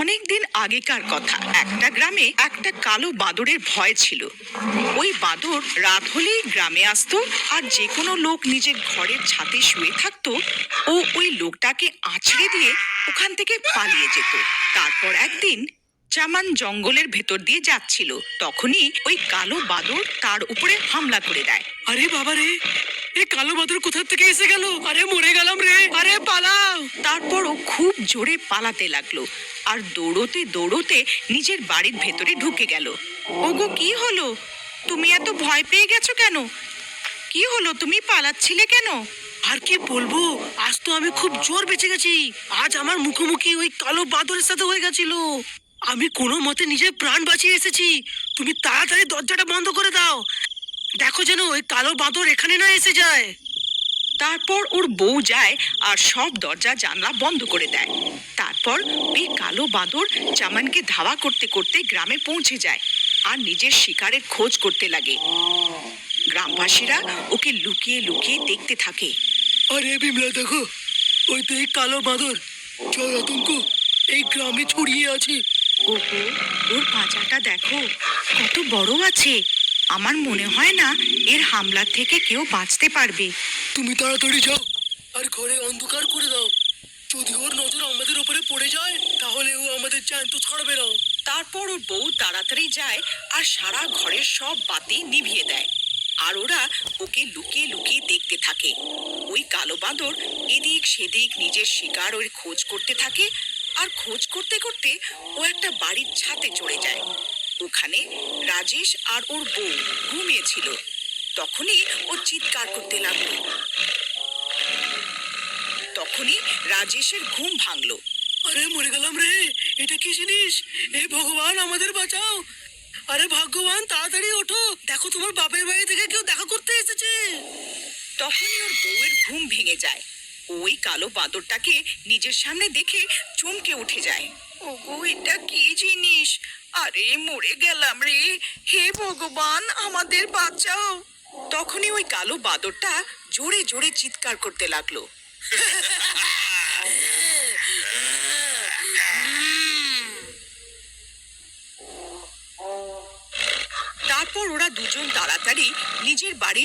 অনেকদিন আগেকার কথা। একটা গ্রামে একটা কালো বাদরের ভয় ছিল। ওই বাদর রাত হলেই গ্রামে আসতো আর যে কোনো লোক নিজের ঘরের ছাতে শুয়ে থাকতো, ও ওই লোকটাকে আছড়ে দিয়ে ওখান থেকে পালিয়ে যেত। তারপর একদিন চামান জঙ্গলের ভেতর দিয়ে যাচ্ছিল। তখনই ওই কালো বাদর তার উপরে হামলা করে দেয়। আরে বাবা এই কালো বাদর কোথা থেকে এসে গেল? আরে মরে গেলাম রে। আরে পালাও। তারপর ও খুব জোরে পালাতে লাগল। আর দৌড়তে দৌড়তে নিজের বাড়ির ভেতরে ঢুকে গেল। ওগো কি হলো? তুমি এত ভয় পেয়ে গেছো কেন? কি হলো? তুমি পালাচ্ছিলে কেন? আর কি বলব? আজ তো আমি খুব জোর বেঁচে গেছি। আজ আমার মুখোমুখি ওই কালো বাদরের সাথে হয়ে গেছিল। আমি কোনো মতে নিজের প্রাণ বাঁচিয়ে এসেছি। তুমি তাড়াতাড়ি দরজাটা বন্ধ করে দাও। দেখো যেন ওই কালো বাদর এখানে না এসে যায়। তারপর ওর বউ যায় আর সব দরজা জানলা বন্ধ করে দেয়। তারপর ওই কালো বাদর চামানকে ধাওয়া করতে করতে গ্রামে পৌঁছে যায় আর নিজের শিকারের খোঁজ করতে লাগে। গ্রামবাসীরা ওকে লুকিয়ে লুকিয়ে দেখতে থাকে। আরে বিমলা দেখো ওই তো এই কালো বাদর। জয় আতঙ্ক এই গ্রামে ছড়িয়ে আছে। ওকে ওর পাঁচাটা দেখো কত বড় আছে। আমার মনে হয় না এর হামলা থেকে কেউ বাঁচতে পারবে। তুমি তাড়াতাড়ি যাও আর ঘরে অন্ধকার করে দাও। যদি ওর নজর আমাদের উপরে পড়ে যায় তাহলে ও আমাদের জ্যান্ত ছাড়বে না। তারপর ওর বউ তাড়াতাড়ি যায় আর সারা ঘরের সব বাতি নিভিয়ে দেয়। আর ওরা ওকে লুকিয়ে লুকিয়ে দেখতে থাকে। ওই কালো বাঁদর এদিক সেদিক নিজের শিকার ওর খোঁজ করতে থাকে আর খোঁজ করতে করতে ও একটা বাড়ির ছাদে চড়ে যায়। ওখানে রাজেশ আর ওর বউ ঘুমিয়েছিল। তখনই ও চিৎকার করতে লাগল। তখনই রাজেশের ঘুম ভাঙলো। আরে মরে গেলাম রে এটা কি জিনিস? এ ভগবান আমাদের বাঁচাও। আরে ভাগ্যবান তাড়াতাড়ি ওঠো। দেখো তোমার বাপের বাড়ি থেকে কেউ দেখা করতে এসেছে। তখনই ওর বউয়ের ঘুম ভেঙে যায়। ওই কালো বাদরটাকে নিজের সামনে দেখে চমকে উঠে যায়। ওগো, এটা কি জিনিস? আরে, মরে গেলাম রে। হে ভগবান, আমাদের বাঁচাও। তখনই ওই কালো বাদরটা জোরে জোরে চিৎকার করতে লাগল। তারপর ওরা দুজন তাড়াতাড়ি নিজের বাড়ি